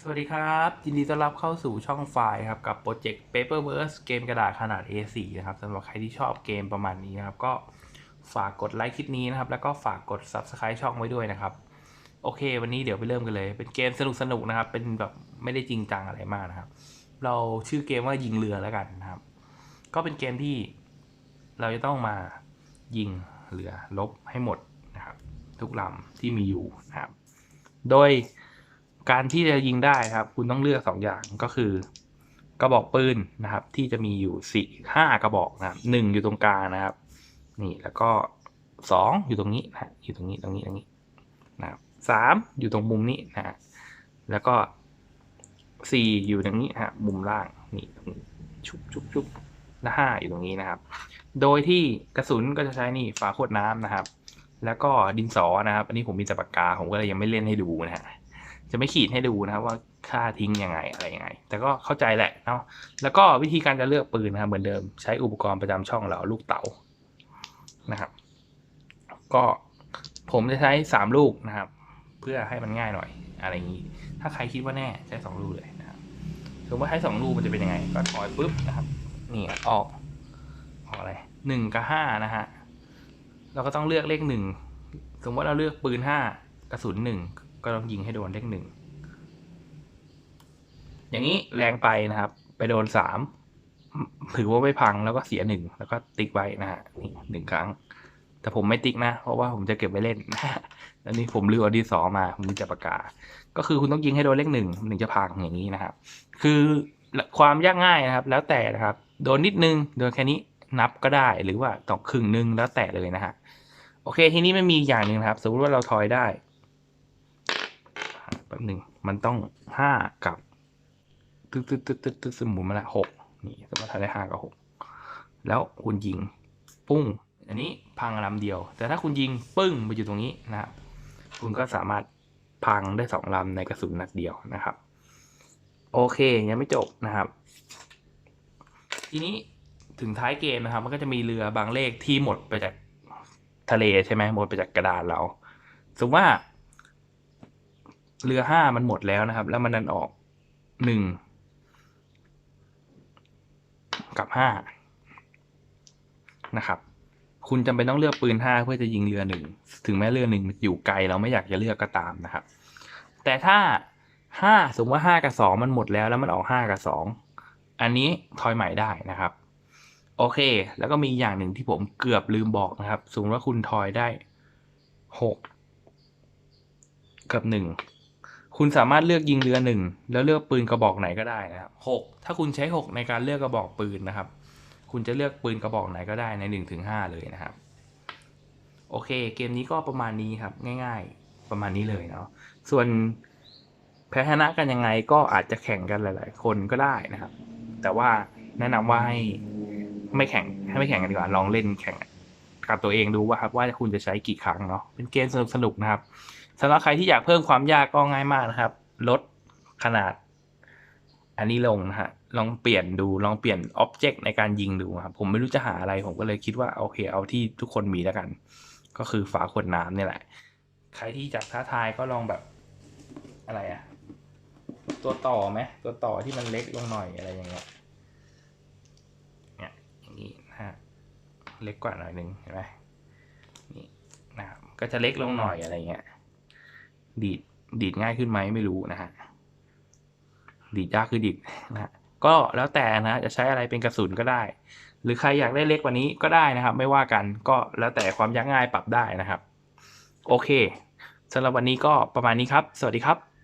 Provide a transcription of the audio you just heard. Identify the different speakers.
Speaker 1: สวัสดีครับ ยินดีต้อนรับเข้าสู่ช่องไฟล์ครับ กับโปรเจกต์ Paperverse เกมกระดาษขนาด A4 นะครับสำหรับใครที่ชอบเกมประมาณนี้นะครับ ก็ฝากกดไลค์คลิปนี้นะครับ แล้วก็ฝากกด Subscribe ช่องไว้ด้วยนะครับ โอเค วันนี้เดี๋ยวไปเริ่มกันเลย เป็นเกมสนุกๆนะครับ เป็นแบบไม่ได้จริงจังอะไรมากนะครับ เราชื่อเกมว่ายิงเรือแล้วกันนะครับ ก็เป็นเกมที่เราจะต้องมายิงเรือลบให้หมดนะครับ ทุกลำที่มีอยู่นะครับ โดย การที่จะยิงได้ครับ คุณต้องเลือกสองอย่างก็คือกระบอกปืนนะครับ ที่จะมีอยู่สี่ห้ากระบอกนะครับหนึ่งอยู่ตรงกลางนะครับ นี่แล้วก็สองอยู่ตรงนี้นะอยู่ตรงนี้ตรงนี้ตรงนี้นะครับสามอยู่ตรงมุมนี้นะแล้วก็สี่อยู่ตรงนี้นะฮะมุมล่างนี่ตรงนี้ชุบชุบชุบและห้าอยู่ตรงนี้นะครับ โดยที่กระสุนก็จะใช้นี่ฝาขวดน้ำนะครับ แล้วก็ดินสอนะครับ อันนี้ผมมีแต่ปากกาผมก็เลยยังไม่เล่นให้ดูนะฮะ จะไม่ขีดให้ดูนะครับว่าค่าทิ้งยังไงอะไรยังไง แต่ก็เข้าใจแหละเนาะแล้วก็วิธีการจะเลือกปืนนะครับเหมือนเดิมใช้อุปกรณ์ประจำช่องเราลูกเต๋านะครับ ก็ผมจะใช้สามลูกนะครับ เพื่อให้มันง่ายหน่อยอะไรอย่างนี้ ถ้าใครคิดว่าแน่ใช้สองลูกเลยนะครับสมมติว่าใช้สองลูกมันจะเป็นยังไง ก็ถอยปุ๊บนะครับนี่ออกออกอะไรหนึ่งกับห้านะฮะเราก็ต้องเลือกเลขหนึ่งสมมติว่าเราเลือกปืนห้ากระสุนหนึ่ง ก็ต้องยิงให้โดนเลขหนึ่งอย่างนี้แรงไปนะครับ ไปโดนสามถือว่าไม่พังแล้วก็เสียหนึ่งแล้วก็ติ๊กไว้นะฮะนี่หนึ่งครั้ง แต่ผมไม่ติ๊กนะ เพราะว่าผมจะเก็บไว้เล่นแล้วนี่ผมลืมอดีสอมาผมจับปากกาศก็คือคุณต้องยิงให้โดนเลขหนึ่งถึงจะพังอย่างนี้นะครับ คือความยากง่ายนะครับ แล้วแต่นะครับ โดนนิดนึงโดนแค่นี้นับก็ได้หรือว่าตอกครึ่งนึงแล้วแต่เลยนะฮะโอเค ทีนี้มันมีอย่างหนึ่งนะครับ สมมติว่าเราทอยได้ แป๊บหนึ่งมันต้องห้ากับตึ๊ดตึ๊ดตึ๊ดตึ๊ดตึ๊ดสมมุติมาละหกนี่สมมติถ้าได้ห้ากับหกแล้วคุณยิงปุ้ง อันนี้พังลำเดียว แต่ถ้าคุณยิงปึ้งไปอยู่ตรงนี้นะครับคุณก็สามารถพังได้สองลำในกระสุนนัดเดียวนะครับ โอเคยังไม่จบนะครับ ทีนี้ถึงท้ายเกมนะครับ มันก็จะมีเรือบางเลขที่หมดไปจากทะเลใช่ไหมหมดไปจากกระดานเราสมมติว่า เรือห้ามันหมดแล้วนะครับ แล้วมันดันออกหนึ่งกับห้านะครับ คุณจำเป็นต้องเลือกปืนห้าเพื่อจะยิงเรือหนึ่งถึงแม้เรือหนึ่งอยู่ไกลเราไม่อยากจะเลือกก็ตามนะครับ แต่ถ้าห้าสมมติว่าห้ากับสองมันหมดแล้วแล้วมันออกห้ากับสองอันนี้ทอยใหม่ได้นะครับ โอเค แล้วก็มีอย่างหนึ่งที่ผมเกือบลืมบอกนะครับ สมมติว่าคุณทอยได้หกกับหนึ่ง คุณสามารถเลือกยิงเรือหนึ่งแล้วเลือกปืนกระบอกไหนก็ได้นะครับหกถ้าคุณใช้หกในการเลือกกระบอกปืนนะครับ คุณจะเลือกปืนกระบอกไหนก็ได้ในหนึ่งถึงห้าเลยนะครับ โอเค เกมนี้ก็ประมาณนี้ครับ ง่าย ๆ ประมาณนี้เลยเนาะส่วนแพ้ชนะกันยังไงก็อาจจะแข่งกันหลาย ๆ คนก็ได้นะครับ แต่ว่าแนะนำว่าให้ไม่แข่งให้ไม่แข่งกันดีกว่าลองเล่นแข่งกับตัวเองดูว่าครับว่าคุณจะใช้กี่ครั้งเนาะเป็นเกมสนุกๆนะครับ สำหรับใครที่อยากเพิ่มความยากก็ง่ายมากนะครับ ลดขนาด อันนี้ลงนะฮะลองเปลี่ยนดูลองเปลี่ยนอ็อบเจกต์ในการยิงดูครับ ผมไม่รู้จะหาอะไรผมก็เลยคิดว่าโอเคเอาที่ทุกคนมีแล้วกัน ก็คือฝาขวดน้ำนี่แหละ ใครที่จักท้าทายก็ลองแบบอะไรอะตัวต่อไหมตัวต่อที่มันเล็กลงหน่อยอะไรอย่างเงี้ยเนี่ยอย่างนี้นะฮะเล็กกว่าหน่อยหนึ่งเห็นไหมนี่นะครับก็จะเล็กลงหน่อยอะไรเงี้ย ดีดดีดง่ายขึ้นไหมไม่รู้นะฮะดีดยากคือดีดนะฮะก็แล้วแต่นะจะใช้อะไรเป็นกระสุนก็ได้ หรือใครอยากได้เล็กกว่านี้ก็ได้นะครับ ไม่ว่ากันก็แล้วแต่ความยากง่ายปรับได้นะครับ โอเคสำหรับวันนี้ก็ประมาณนี้ครับ สวัสดีครับ